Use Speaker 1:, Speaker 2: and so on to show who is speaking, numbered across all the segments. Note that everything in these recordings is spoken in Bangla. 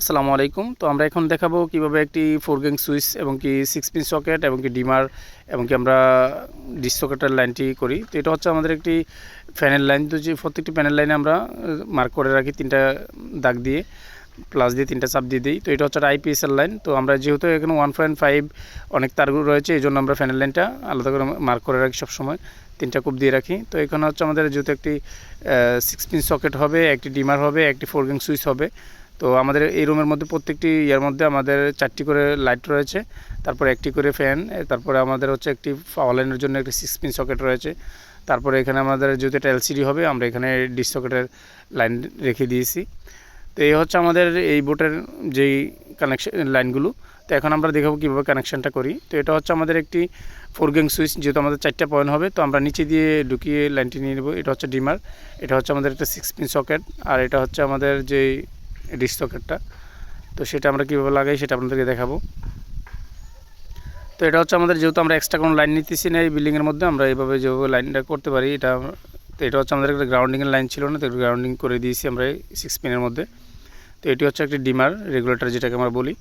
Speaker 1: আসসালামু আলাইকুম। তো আমরা এখন দেখাবো কীভাবে একটি ফোর গ্যাং সুইচ এবং কি সিক্স পিন সকেট এবং কি ডিমার এবং কি আমরা ডিস সকেটের লাইনটি করি। তো এটা হচ্ছে আমাদের একটি ফ্যানের লাইন তো যে প্রত্যেকটি প্যানেল লাইনে আমরা মার্ক করে রাখি তিনটা দাগ দিয়ে প্লাস দিয়ে তিনটা চাপ দিয়ে দিই। তো এটা হচ্ছে আইপিএসএল লাইন তো আমরা যেহেতু এখানে ওয়ান পয়েন্ট ফাইভ অনেক তারগুলো রয়েছে, এই জন্য আমরা ফ্যানের লাইনটা আলাদা করে মার্ক করে রাখি সবসময়। তিনটা কূপ দিয়ে রাখি। তো এখানে হচ্ছে আমাদের যেহেতু একটি সিক্স পিন সকেট হবে, একটি ডিমার হবে, একটি ফোর গ্যাং সুইচ হবে। তো আমাদের এই রুমের মধ্যে প্রত্যেকটি ইয়ার মধ্যে আমাদের চারটি করে লাইট রয়েছে, তারপরে একটি করে ফ্যান, তারপরে আমাদের হচ্ছে একটি পাওয়ার লাইনের জন্য একটি সিক্স পিন সকেট রয়েছে, তারপরে এখানে আমাদের যেহেতু এটা এলসিডি হবে, আমরা এখানে ডিস সকেটের লাইন রেখে দিয়েছি। তো এই হচ্ছে আমাদের এই বোটের যেই কানেকশন লাইনগুলো তো এখন আমরা দেখাবো কীভাবে কানেকশানটা করি। তো এটা হচ্ছে আমাদের একটি ফোর গ্যাং সুইচ যেহেতু আমাদের চারটা পয়েন্ট হবে, তো আমরা নিচে দিয়ে ঢুকিয়ে লাইনটি নিয়ে নেব। এটা হচ্ছে ডিমার এটা হচ্ছে আমাদের একটা সিক্স পিন সকেট আর এটা হচ্ছে আমাদের যেই ডিস সকেটটা তো সেটা আমরা কীভাবে লাগাই সেটা আপনাদেরকে দেখাবো। তো এটা হচ্ছে আমাদের, যেহেতু আমরা এক্সট্রা কোনো লাইন নিতেছি না এই বিল্ডিংয়ের মধ্যে, আমরা এইভাবে যেভাবে লাইনটা করতে পারি, এটা তো এটা হচ্ছে আমাদের একটা গ্রাউন্ডিংয়ের লাইন ছিল না, তো গ্রাউন্ডিং করে দিয়েছি আমরা সিক্স পিনের মধ্যে। তো এটি হচ্ছে একটি ডিমার রেগুলেটর যেটাকে আমরা বলি।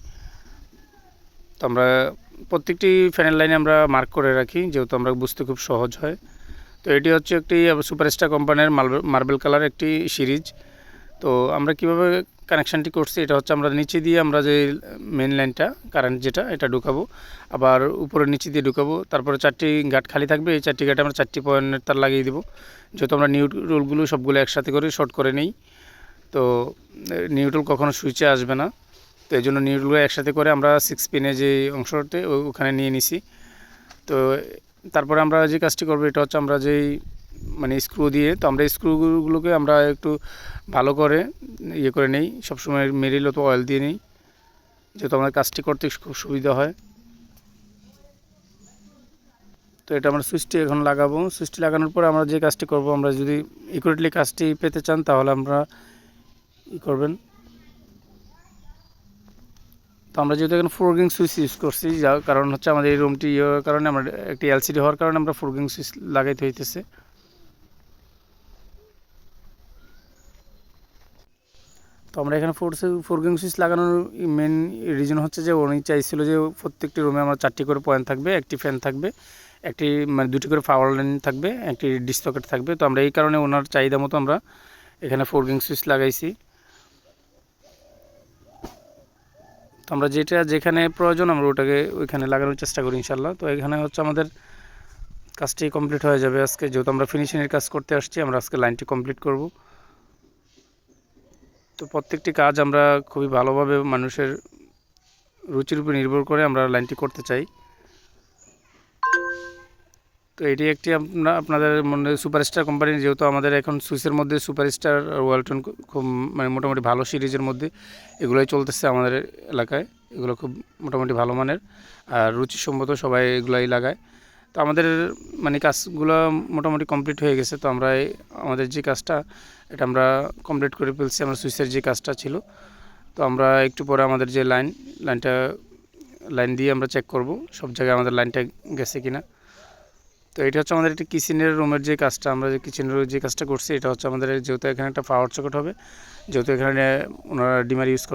Speaker 1: তো আমরা প্রত্যেকটি ফ্যানের লাইনে আমরা মার্ক করে রাখি, যেহেতু আমরা বুঝতে খুব সহজ হয়। তো এটি হচ্ছে একটি সুপারস্টার কোম্পানির মার্বেল কালার একটি সিরিজ তো আমরা কীভাবে কানেকশানটি করছি, এটা হচ্ছে আমরা নিচে দিয়ে আমরা যে মেন লাইনটা কারেন্ট যেটা, এটা ঢুকাবো। আবার উপরে নিচে দিয়ে ঢুকাবো। তারপরে চারটি গাট খালি থাকবে, এই চারটি গাটে আমরা চারটি পয়েন্টের তার লাগিয়ে দেবো। যেহেতু আমরা নিউট্রলগুলো সবগুলো একসাথে করে শর্ট করে নেই, তো নিউট্রল কখনো সুইচে আসবে না। তো এই জন্য নিউট্রলগুলো একসাথে করে আমরা সিক্স পিনে যে অংশতে ওখানে নিয়ে নিছি। তো, তারপরে আমরা যে কাজটি করব, এটা হচ্ছে আমরা যেই মানে স্ক্রু দিয়ে, তো আমরা স্ক্রুগুলোকে আমরা একটু ভালো করে ইয়ে করে নেই। সবসময় মেরিল অথবা অয়েল দিয়ে নিই। যেহেতু আমাদের কাজটি করতে খুব সুবিধা হয়। তো এটা আমরা সুইচটি এখন লাগাবো। সুইচটি লাগানোর পরে আমরা যে কাজটি করব, আমরা যদি ইকুরেটলি কাজটি পেতে চান, তাহলে আমরা ই করবেন। তো আমরা যেহেতু এখন ফোরগিং সুইচ ইউজ করছি, যার কারণ হচ্ছে আমাদের এই রুমটি ইয়ে কারণে, আমরা একটি এলসিডি হওয়ার কারণে আমরা ফোরগিং সুইচ লাগাইতে হইতেছে। তো আমরা এখানে ফোর ফোরগিং সুইচ লাগানোর মেন রিজন হচ্ছে যে উনি চাইছিল যে প্রত্যেকটি রুমে আমার চারটি করে পয়েন্ট থাকবে, একটি ফ্যান থাকবে, একটি মানে দুটি করে পাওয়ার লাইন থাকবে, একটি ডিস সকেট থাকবে। তো আমরা এই কারণে ওনার চাহিদা মতো আমরা এখানে ফোর ফোরগিং সুইচ লাগাইছি। তো আমরা যেটা, যেখানে প্রয়োজন আমরা ওটাকে ওইখানে লাগানোর চেষ্টা করি ইনশাল্লাহ তো এখানে হচ্ছে আমাদের কাজটি কমপ্লিট হয়ে যাবে আজকে। যেহেতু আমরা ফিনিশিংয়ের কাজ করতে আসছি, আমরা আজকে লাইনটি কমপ্লিট করব। তো প্রত্যেকটি কাজ আমরা খুবই ভালোভাবে মানুষের রুচির উপর নির্ভর করে আমরা লাইনটি করতে চাই। তো এটি একটি আপনাদের মনে সুপারস্টার কোম্পানি, যেহেতু আমাদের এখন সুইসের মধ্যে সুপারস্টার ওয়ালটন খুব মানে মোটামুটি ভালো সিরিজের মধ্যে এগুলোই চলতেছে আমাদের এলাকায়। এগুলো খুব মোটামুটি ভালো মানের। আর রুচিসম্মত সবাই এগুলাই লাগায়। তো আমাদের মানে কাজগুলো মোটামুটি কমপ্লিট হয়ে গেছে, তো আমরা আমাদের যে কাজটা, এটা আমরা কমপ্লিট করে ফেলছি, আমরা সুইচের যে কাজটা ছিল। তো আমরা একটু পরে আমাদের যে লাইন, লাইনটা, লাইন দিয়ে আমরা চেক করব, সব জায়গায় আমাদের লাইনটা গেছে কিনা। তো এটা হচ্ছে আমাদের একটি কিচেনের রুমের যে কাজটা, আমরা যে কিচেনের যে কাজটা করছি, এটা হচ্ছে আমাদের যেহেতু এখানে একটা পাওয়ার চকট হবে, যেহেতু এখানে ওনারা ডিমার ইউজ করবে